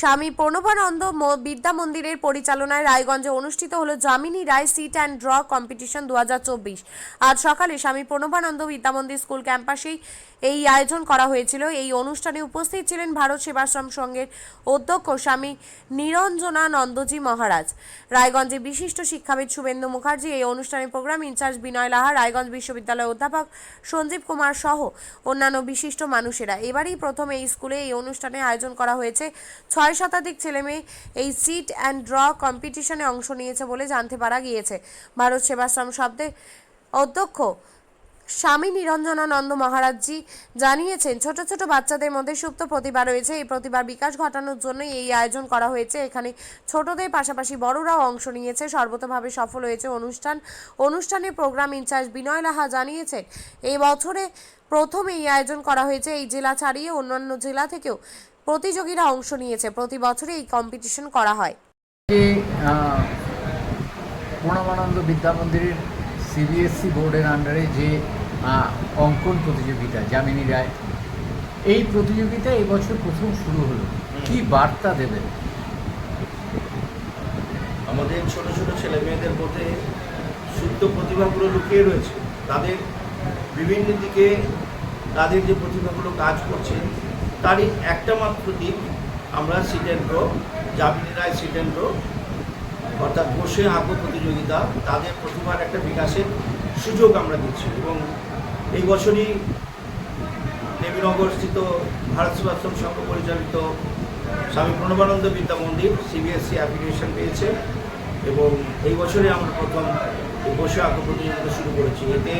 স্বামী প্রণবানন্দ বিদ্যা মন্দিরের পরিচালনায় রায়গঞ্জে অনুষ্ঠিত হলো Jamini Roy sit and draw competition দু হাজার চব্বিশ। আজ সকালে স্বামী প্রণবানন্দ বিদ্যা মন্দির স্কুল ক্যাম্পাসেই এই আয়োজন করা হয়েছিল। এই অনুষ্ঠানে উপস্থিত ছিলেন ভারত সেবাশ্রম সংঘের অধ্যক্ষ স্বামী নিরঞ্জনানন্দজি মহারাজ। রায়গঞ্জে বিশিষ্ট শিক্ষাবিদ শুভেন্দু মুখার্জি, এই অনুষ্ঠানে programme in charge Binoy Laha, Raiganj বিশ্ববিদ্যালয়ের অধ্যাপক সঞ্জীব কুমার সহ অন্যান্য বিশিষ্ট মানুষেরা। এবারই প্রথম এই স্কুলে এই অনুষ্ঠানে আয়োজন করা হয়েছে। ছয় শতাধিক ছেলেমেয়ে এই সিট অ্যান্ড ড্র কম্পিটিশনে অংশ নিয়েছে বলে জানতে পারা গিয়েছে। ভারত সেবাশ্রম শব্দে অধ্যক্ষ স্বামী নিরঞ্জনানন্দ মহারাজজি জানিয়েছেন, ছোট ছোট বাচ্চাদের মধ্যে সুপ্ত প্রতিভা রয়েছে। এই প্রতিভার বিকাশ ঘটানোর জন্য এই আয়োজন করা হয়েছে। এখানে ছোটদের পাশাপাশি বড়রাও অংশ নিয়েছে। সর্বতভাবে সফল হয়েছে অনুষ্ঠান। অনুষ্ঠানে প্রোগ্রাম ইনচার্জ বিনয় লাহা জানিয়েছেন, এই বছরে প্রথম এই আয়োজন করা হয়েছে। এই জেলা ছাড়িয়ে অন্যান্য জেলা থেকেও প্রতিযোগীরা অংশ নিয়েছে। প্রতি বছরে এই কম্পিটিশন করা হয়। যে আহ, প্রণবানন্দ বিদ্যা মন্দিরের সিবিএসসি বোর্ডের আন্ডারে যে অঙ্কন প্রতিযোগিতা যামিনী রায় এই প্রতিযোগিতা এবছর প্রথম শুরু হলো। কি বার্তা দেবেন? আমাদের ছোট ছোট ছেলে মেয়েদের মধ্যে সুপ্ত প্রতিভাগুলো লুকিয়ে রয়েছে। তাদের বিভিন্ন দিকে তাদের যে প্রতিভাগুলো কাজ করছে তারই একটা মাত্র দিক আমরা সিটেন্ড্রো জামিনী রায় সিটেন্ড্রো অর্থাৎ বসে আঁকো প্রতিযোগিতা, তাদের প্রতিভার একটা বিকাশের সুযোগ আমরা দিচ্ছি। এবং এই বছরই দেবীনগরস্থিত ভারত সেবাশ্রম সংঘ পরিচালিত স্বামী প্রণবানন্দ বিদ্যা মন্দির সিবিএসসি অ্যাপ্লিকেশন পেয়েছে। এবং এই বছরে আমরা প্রথম বসে আঁকো প্রতিযোগিতা শুরু করেছি। এতে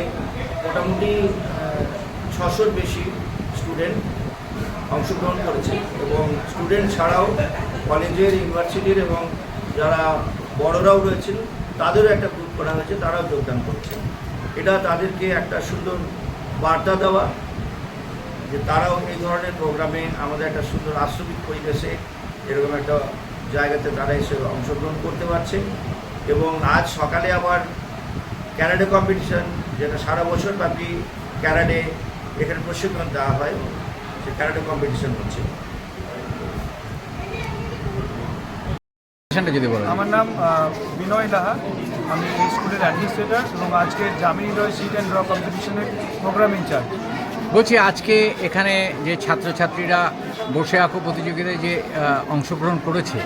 মোটামুটি ছশোর বেশি স্টুডেন্ট অংশগ্রহণ করেছে এবং স্টুডেন্ট ছাড়াও কলেজের, ইউনিভার্সিটির এবং যারা বড়রাও রয়েছেন, তাদেরও একটা গ্রুপ করা হয়েছে, তারাও যোগদান করছে এটা তাদেরকে একটা সুন্দর বার্তা দেওয়া যে তারাও এই ধরনের প্রোগ্রামে আমাদের একটা সুন্দর আশ্রমিক পরিবেশে এরকম একটা জায়গাতে তারা এসে অংশগ্রহণ করতে পারছে এবং আজ সকালে আবার ক্যারাডে কম্পিটিশন যেটা সারা বছর ব্যাপী ক্যারাডে এখানে প্রশিক্ষণ দেওয়া হয়। সে ক্যারাডে কম্পিটিশন হচ্ছে সেটা যদি বলেন। আমার নাম বিনয় লাহা। আমি এই স্কুলের অ্যাডমিনিস্ট্রেটর এবং আজকে Jamini Roy sit and draw কম্পিটিশনের প্রোগ্রাম ইনচার্জ বলছি আজকে এখানে যে ছাত্রছাত্রীরা বসে আঁকো প্রতিযোগিতায় যে অংশগ্রহণ করেছে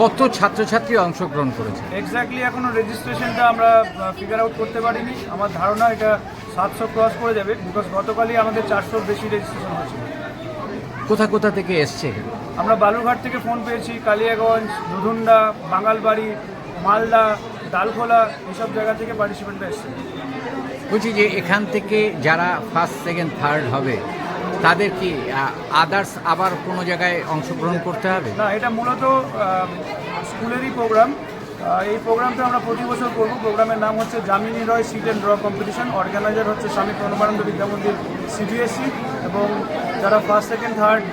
কত ছাত্রছাত্রী অংশগ্রহণ করেছে? এক্স্যাক্টলি এখনও রেজিস্ট্রেশনটা আমরা ফিগার আউট করতে পারিনি। আমার ধারণা এটা সাতশো ক্রস করে যাবে বিকজ গতকালই আমাদের চারশোর বেশি রেজিস্ট্রেশন হয়েছিল। কোথা কোথা থেকে এসছে? আমরা বালুরঘাট থেকে ফোন পেয়েছি কালিয়াগঞ্জ দুধুন্ডা বাঙালবাড়ি মালদা ডালখোলা এসব জায়গা থেকে পার্টিসিপেন্টরা এসছে। বলছি যে এখান থেকে যারা ফার্স্ট সেকেন্ড থার্ড হবে তাদের কি আদার্স আবার কোনো জায়গায় অংশগ্রহণ করতে হবে? না এটা মূলত স্কুলেরই প্রোগ্রাম এই প্রোগ্রামটা আমরা প্রতি বছর করব। প্রোগ্রামের নাম হচ্ছে Jamini Roy sit and draw competition. Organiser হচ্ছে স্বামী প্রণবানন্দ বিদ্যা মন্দির সিবিএসসি এবং যারা ফার্স্ট সেকেন্ড থার্ড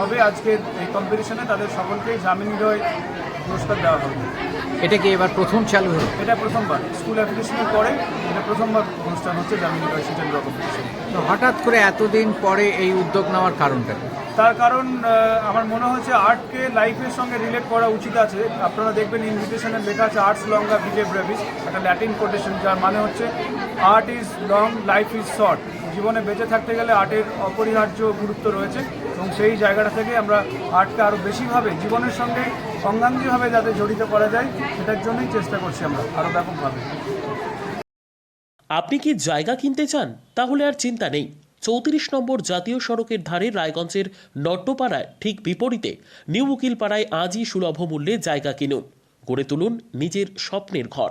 হবে আজকের এই কম্পিটিশনে তাদের সকলকেই জামিন রয় পুরস্কার দেওয়া হবে। এটা কি এবার প্রথম চালু হলো? এটা প্রথমবার। স্কুল অ্যাপ্লিকেশনের পরে এটা প্রথমবার অনুষ্ঠান হচ্ছে জামিন রয় সিট অ্যান্ড কম্পিটিশন তো হঠাৎ করে এতদিন পরে এই উদ্যোগ নেওয়ার কারণটা তার কারণ আমার মনে হচ্ছে আর্টকে লাইফের সঙ্গে রিলেট করা উচিত আছে। আপনারা দেখবেন ইনভিটেশনে লেখা আছে আর্টস লঙ্গা ভিজে ব্রেভিস একটা ল্যাটিন কোটেশন যার মানে হচ্ছে art is long life is short জীবনে বেঁচে থাকতে গেলে আর্টের অপরিহার্য গুরুত্ব রয়েছে এবং সেই জায়গাটা থেকে আমরা আর্টকে আরও বেশিভাবে জীবনের সঙ্গে অঙ্গাঙ্গিভাবে যাতে জড়িত করা যায়, সেটার জন্যই চেষ্টা করছি আমরা আরও ব্যাপকভাবে। আপনি কি জায়গা কিনতে চান? তাহলে আর চিন্তা নেই। চৌত্রিশ নম্বর জাতীয় সড়কের ধারে রায়গঞ্জের নট্টপাড়ায় ঠিক বিপরীতে নিউ উকিলপাড়ায় আজই সুলভ মূল্যে জায়গা কিনুন। গড়ে তুলুন নিজের স্বপ্নের ঘর।